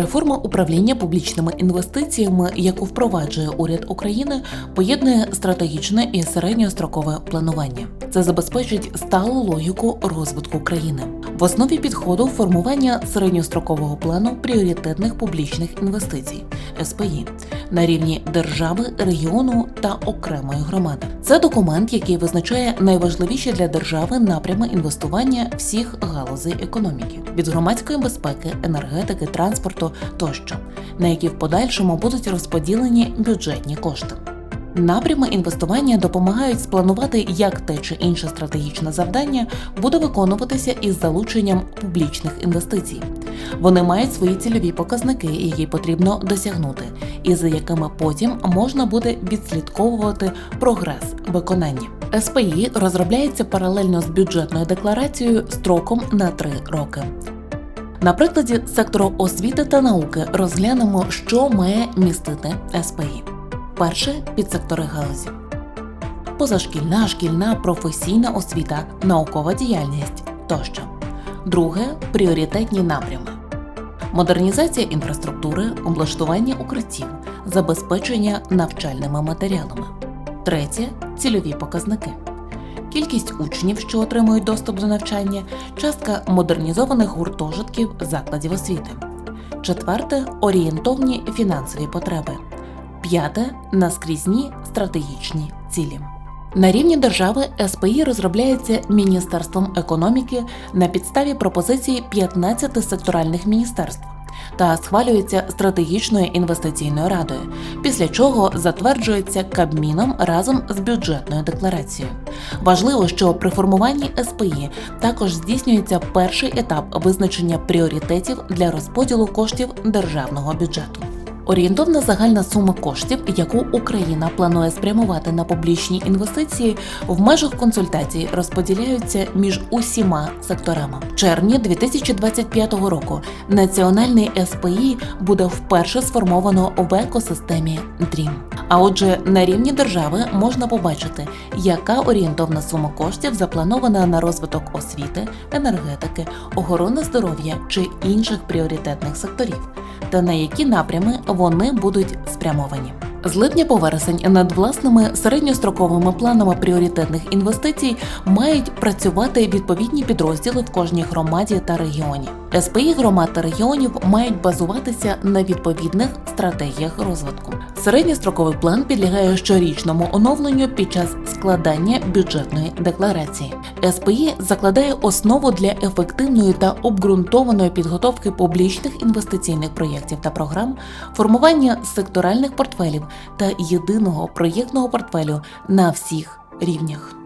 Реформа управління публічними інвестиціями, яку впроваджує уряд України, поєднує стратегічне і середньострокове планування. Це забезпечить сталу логіку розвитку країни. В основі підходу формування середньострокового плану пріоритетних публічних інвестицій СПІ на рівні держави, регіону та окремої громади. Це документ, який визначає найважливіші для держави напрями інвестування всіх галузей економіки від громадської безпеки, енергетики, транспорту тощо, на які в подальшому будуть розподілені бюджетні кошти. Напрями інвестування допомагають спланувати, як те чи інше стратегічне завдання буде виконуватися із залученням публічних інвестицій. Вони мають свої цільові показники, які потрібно досягнути, і за якими потім можна буде відслідковувати прогрес виконання. СПІ розробляється паралельно з бюджетною декларацією строком на три роки. На прикладі сектору освіти та науки розглянемо, що має містити СПІ. Перше підсектори галузі. Позашкільна, шкільна, професійна освіта, наукова діяльність тощо. Друге пріоритетні напрями. Модернізація інфраструктури, облаштування укриттів, забезпечення навчальними матеріалами. Третє цільові показники. Кількість учнів, що отримують доступ до навчання, частка модернізованих гуртожитків закладів освіти. Четверте орієнтовні фінансові потреби. П'яте наскрізні стратегічні цілі. На рівні держави СПІ розробляється Міністерством економіки на підставі пропозицій 15 секторальних міністерств та схвалюється стратегічною інвестиційною радою, після чого затверджується Кабміном разом з бюджетною декларацією. Важливо, що при формуванні СПІ також здійснюється перший етап визначення пріоритетів для розподілу коштів державного бюджету. Орієнтовна загальна сума коштів, яку Україна планує спрямувати на публічні інвестиції, в межах консультацій розподіляються між усіма секторами. В червні 2025 року національний СПІ буде вперше сформовано в екосистемі DREAM. А отже, на рівні держави можна побачити, яка орієнтовна сума коштів запланована на розвиток освіти, енергетики, охорони здоров'я чи інших пріоритетних секторів та на які напрями вони будуть спрямовані. З липня по вересень над власними середньостроковими планами пріоритетних інвестицій мають працювати відповідні підрозділи в кожній громаді та регіоні. СПІ громад та регіонів мають базуватися на відповідних стратегіях розвитку. Середньостроковий план підлягає щорічному оновленню під час складання бюджетної декларації. СПІ закладає основу для ефективної та обґрунтованої підготовки публічних інвестиційних проєктів та програм, формування секторальних портфелів та єдиного проєктного портфелю на всіх рівнях.